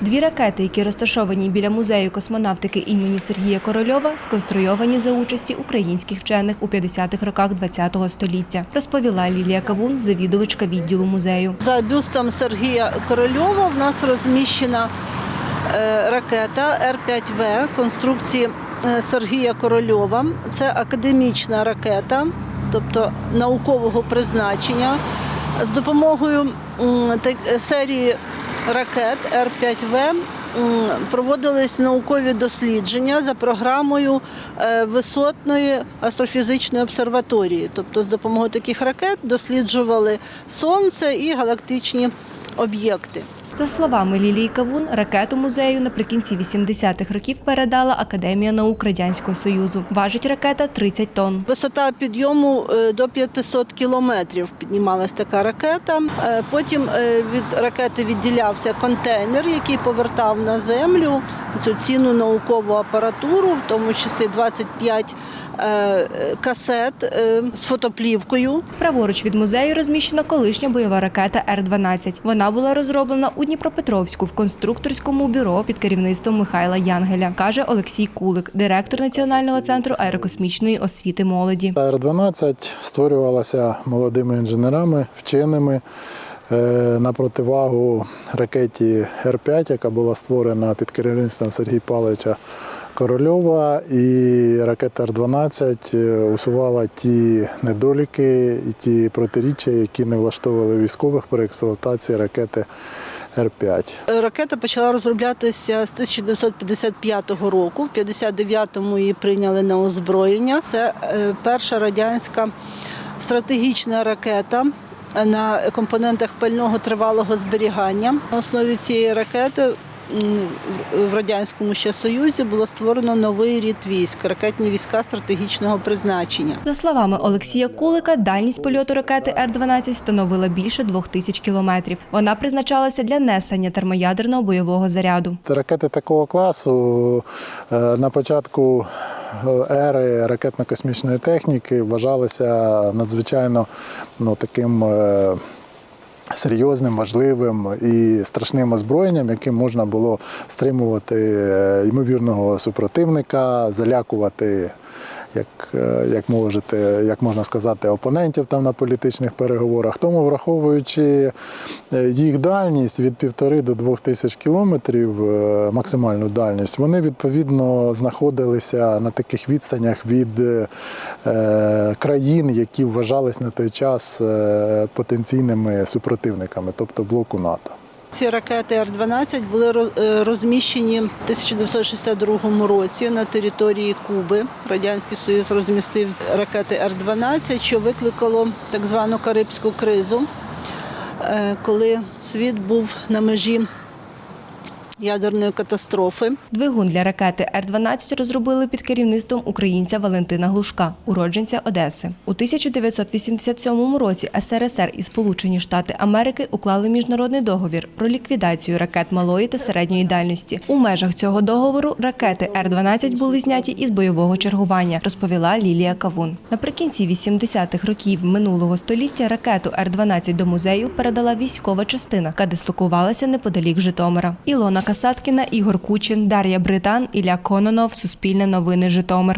Дві ракети, які розташовані біля музею космонавтики імені Сергія Корольова, сконструйовані за участі українських вчених у 50-х роках ХХ століття, розповіла Лілія Кавун, завідувачка відділу музею. За бюстом Сергія Корольова в нас розміщена е, ракета Р-5В конструкції е, Сергія Корольова. Це академічна ракета, тобто наукового призначення. З допомогою серії ракет Р-5В проводились наукові дослідження за програмою е, висотної астрофізичної обсерваторії. Тобто з допомогою таких ракет досліджували Сонце і галактичні об'єкти. За словами Лілії Кавун, ракету музею наприкінці 80-х років передала Академія наук Радянського Союзу. Важить ракета 30 тонн. Висота підйому е, до 500 кілометрів піднімалась така ракета. Е, Потім е, від ракети відділявся контейнер, який повертав на землю цю цінну наукову апаратуру, в тому числі 25 е, касет з фотоплівкою. Праворуч від музею розміщена колишня бойова ракета Р-12. Вона була розроблена у Дніпропетровську в конструкторському бюро під керівництвом Михайла Янгеля, каже Олексій Кулик, директор Національного центру аерокосмічної освіти молоді. Р-12 створювалася молодими інженерами, вченими е, на противагу ракеті Р-5, яка була створена під керівництвом Сергія Павловича Корольова. І ракета Р-12 е, усувала ті недоліки і ті протиріччя, які не влаштовували військових при експлуатації ракети Р-5. Ракета почала розроблятися з 1955 року. В 59-му її прийняли на озброєння. Це е, перша радянська стратегічна ракета. На компонентах пального тривалого зберігання на основі цієї ракети в- радянському ще союзі було створено новий рід військ ракетні війська стратегічного призначення. За словами Олексія Кулика, дальність польоту ракети Р-12 становила більше двох тисяч кілометрів. Вона призначалася для несення термоядерного бойового заряду. Ракети такого класу е, на початку е, ери ракетно-космічної техніки вважалися надзвичайно ну, таким. Серйозним, важливим і страшним озброєнням, яким можна було стримувати е, ймовірного супротивника, залякувати, як, е, як, можете, як можна сказати, опонентів там на політичних переговорах. Тому, враховуючи е, їх дальність від півтори до двох тисяч кілометрів, е, максимальну дальність, вони відповідно знаходилися на таких відстанях від країн, які вважались на той час потенційними супротивниками, тобто блоку НАТО. Ці ракети Р-12 були е, розміщені в 1962 році на території Куби. Радянський Союз розмістив ракети Р-12, що викликало так звану Карибську кризу, е, коли світ був на межі ядерної катастрофи. Двигун для ракети Р-12 розробили під керівництвом українця Валентина Глушка, уродженця Одеси. У 1987 році СРСР і Сполучені Штати Америки уклали міжнародний договір про ліквідацію ракет малої та середньої дальності. У межах цього договору ракети Р-12 були зняті із бойового чергування, розповіла Лілія Кавун. Наприкінці 80-х років минулого століття ракету Р-12 до музею передала військова частина, яка дислокувалася неподалік Житомира. Ілона Касаткіна, Ігор Кучин, Дар'я Британ, Ілля Кононов, Суспільне новини Житомир.